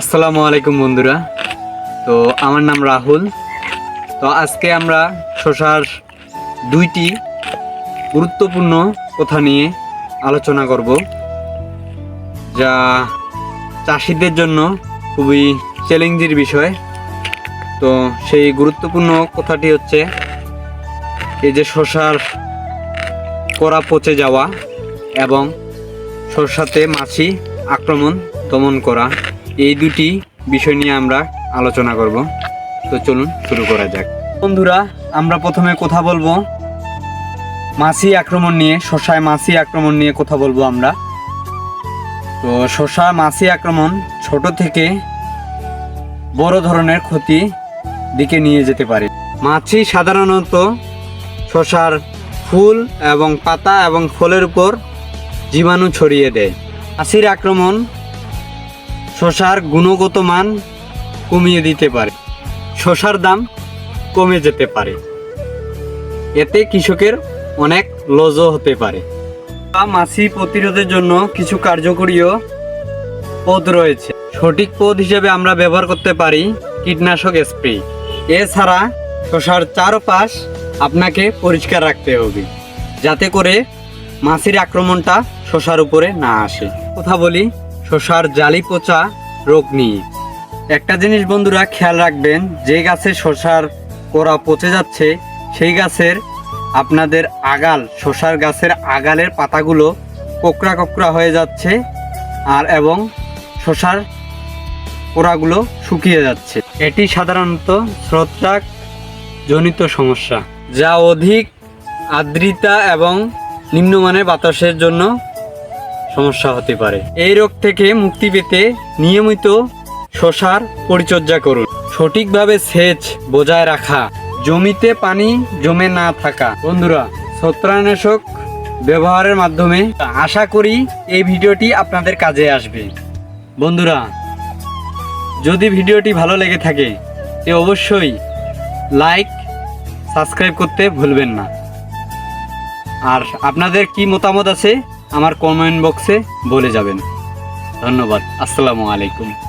আসসালামু আলাইকুম বন্ধুরা। তো আমার নাম রাহুল। তো আজকে আমরা শশার দুইটি গুরুত্বপূর্ণ কথা নিয়ে আলোচনা করব, যা চাষিদের জন্য খুবই চ্যালেঞ্জের বিষয়। তো সেই গুরুত্বপূর্ণ কথাটি হচ্ছে, এই যে শশার করা পচে যাওয়া এবং শসাতে মাছি আক্রমণ দমন করা। এই দুটি বিষয় নিয়ে আমরা আলোচনা করব। তো চলুন শুরু করা যাক। বন্ধুরা, আমরা প্রথমে কথা বলব মাছি আক্রমণ নিয়ে, শশায় মাছি আক্রমণ নিয়ে কথা বলব আমরা। তো শশা মাছি আক্রমণ ছোট থেকে বড় ধরনের ক্ষতি দিকে নিয়ে যেতে পারে। মাছি সাধারণত শশার ফুল এবং পাতা এবং ফলের উপর জীবাণু ছড়িয়ে দেয়। মাছির আক্রমণ শশার গুণগত মান কমিয়ে দিতে পারে। শশার দাম কমে যেতে পারে। এতে কৃষকের অনেক লজও হতে পারে। বা মাছি প্রতিরোধের জন্য কিছু কার্যকরীয় পদ রয়েছে। সঠিক পদ হিসেবে আমরা ব্যবহার করতে পারি কীটনাশক স্প্রে। এছাড়া শশার চারপাশ আপনাকে পরিষ্কার রাখতে হবে, যাতে করে মাছির আক্রমণটা শশার উপরে না আসে। কথা বলি শশার জালি পচা রোগ নিয়ে। একটা জিনিস বন্ধুরা খেয়াল রাখবেন, যে গাছে শশার কোড়া পচে যাচ্ছে, সেই গাছের আপনাদের আগাল, শশার গাছের আগালের পাতাগুলো কোকড়া কোকড়া হয়ে যাচ্ছে, আর এবং শশার কোড়াগুলো শুকিয়ে যাচ্ছে। এটি সাধারণত স্রোতটাক জনিত সমস্যা, যা অধিক আর্দ্রিতা এবং নিম্নমানের বাতাসের জন্য সমস্যা হতে পারে। এই রোগ থেকে মুক্তি পেতে নিয়মিত শশার পরিচর্যা করুন। সঠিকভাবে সেচ বজায় রাখা, জমিতে পানি জমে না থাকা। বন্ধুরা, ছত্রাকনাশক ব্যবহারের মাধ্যমে আশা করি এই ভিডিওটি আপনাদের কাজে আসবে। বন্ধুরা, যদি ভিডিওটি ভালো লেগে থাকে, তে অবশ্যই লাইক, সাবস্ক্রাইব করতে ভুলবেন না। আর আপনাদের কি মতামত আছে? আমার কমেন্ট বক্সে বলে যাবেন। ধন্যবাদ। আসসালামু আলাইকুম।